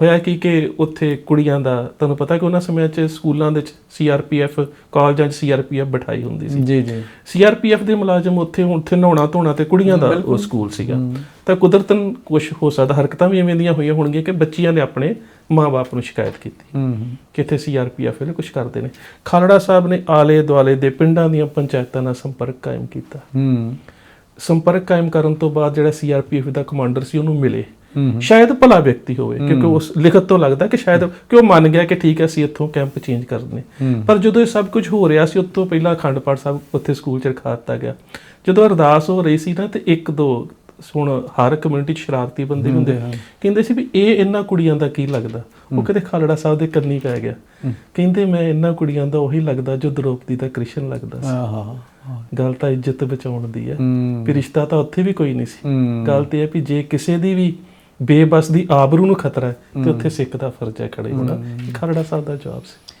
ਹੋਇਆ ਕੀ ਕਿ ਉੱਥੇ ਕੁੜੀਆਂ ਦਾ ਤੁਹਾਨੂੰ ਪਤਾ ਕਿ ਉਹਨਾਂ ਸਮਿਆਂ 'ਚ ਸਕੂਲਾਂ ਦੇ ਵਿੱਚ ਸੀਆਰਪੀਐਫ ਕਾਲਜਾਂ 'ਚ ਸੀਆਰਪੀਐਫ ਬਿਠਾਈ ਹੁੰਦੀ ਸੀ। ਜੀ ਜੀ। ਸੀਆਰਪੀਐਫ ਦੇ ਮੁਲਾਜ਼ਮ ਉੱਥੇ ਉੱਥੇ ਨਹਾਉਣਾ ਧੋਣਾ ਤੇ ਕੁੜੀਆਂ ਦਾ ਉਹ ਸਕੂਲ ਸੀਗਾ। ਤਾਂ ਕੁਦਰਤਨ ਕੁਝ ਹੋ ਸਕਦਾ ਹਰਕਤਾਂ ਵੀ ਐਵੇਂ ਦੀਆਂ ਹੋਈਆਂ ਹੋਣਗੀਆਂ ਕਿ ਬੱਚੀਆਂ ਨੇ ਆਪਣੇ ਮਾਪੇ ਨੂੰ ਸ਼ਿਕਾਇਤ ਕੀਤੀ ਕਿ ਇੱਥੇ ਸੀਆਰਪੀਐਫ ਵਾਲੇ ਕੁਝ ਕਰਦੇ ਨੇ। ਖਾਲੜਾ ਸਾਹਿਬ ਨੇ ਆਲੇ ਦੁਆਲੇ ਦੇ ਪਿੰਡਾਂ ਦੀਆਂ ਪੰਚਾਇਤਾਂ ਨਾਲ ਸੰਪਰਕ ਕਾਇਮ ਕੀਤਾ। ਹੂੰ। ਸੰਪਰਕ ਕਾਇਮ ਕਰਨ ਤੋਂ ਬਾਅਦ ਜਿਹੜਾ ਸੀਆਰਪੀਐਫ ਦਾ ਕਮਾਂਡਰ ਸੀ ਉਹਨੂੰ ਮਿਲੇ। ਸ਼ਾਇਦ ਭਲਾ ਵਿਅਕਤੀ ਹੋਵੇ ਕਿਉਂਕਿ ਉਸ ਲਿਖਤ ਤੋਂ ਲੱਗਦਾ ਕਿ ਸ਼ਾਇਦ ਕਿ ਉਹ ਮੰਨ ਗਿਆ ਕਿ ਠੀਕ ਹੈ ਅਸੀਂ ਇੱਥੋਂ ਕੈਂਪ ਚੇਂਜ ਕਰਨੇ। ਪਰ ਜਦੋਂ ਇਹ ਸਭ ਕੁਝ ਹੋ ਰਿਹਾ ਸੀ ਉਸ ਤੋਂ ਪਹਿਲਾਂ ਅਖੰਡ ਪਾਠ ਸਾਹਿਬ ਉੱਥੇ ਸਕੂਲ 'ਚ ਰਖਾ ਦਿੱਤਾ ਗਿਆ। ਜਦੋਂ ਅਰਦਾਸ ਹੋ ਰਹੀ ਸੀ ਨਾ ਤੇ ਇੱਕ ਦੋ ਹੁਣ ਹਰ ਕਮਿਊਨਿਟੀ 'ਚ ਸ਼ਰਾਰਤੀ ਬੰਦੇ ਹੁੰਦੇ ਕਹਿੰਦੇ ਸੀ ਵੀ ਇਹ ਇਹਨਾਂ ਕੁੜੀਆਂ ਦਾ ਕੀ ਲੱਗਦਾ? ਉਹ ਕਿਤੇ ਖਾਲੜਾ ਸਾਹਿਬ ਦੇ ਕੰਨੀ ਪੈ ਗਿਆ। ਕਹਿੰਦੇ ਮੈਂ ਇਹਨਾਂ ਕੁੜੀਆਂ ਦਾ ਉਹੀ ਲੱਗਦਾ ਜੋ ਦ੍ਰੋਪਦੀ ਦਾ ਕ੍ਰਿਸ਼ਨ ਲੱਗਦਾ ਸੀ। ਆਹਾ ਗੱਲ ਤਾਂ ਇੱਜ਼ਤ ਬਚਾਉਣ ਦੀ ਹੈ। ਵੀ ਰਿਸ਼ਤਾ ਤਾਂ ਉੱਥੇ ਵੀ ਕੋਈ ਨਹੀਂ ਸੀ। ਗੱਲ ਤੇ ਹੈ ਵੀ ਜੇ ਕਿਸੇ ਦੀ ਵੀ ਬੇਬਸ ਦੀ ਆਬਰੂ ਨੂੰ ਖਤਰਾ ਹੈ ਤੇ ਉੱਥੇ ਸਿੱਖ ਦਾ ਫਰਜ਼ ਹੈ ਖੜੇ ਹੋਣਾ। ਖਾਲੜਾ ਸਾਹਿਬ ਦਾ ਜਵਾਬ ਸੀ।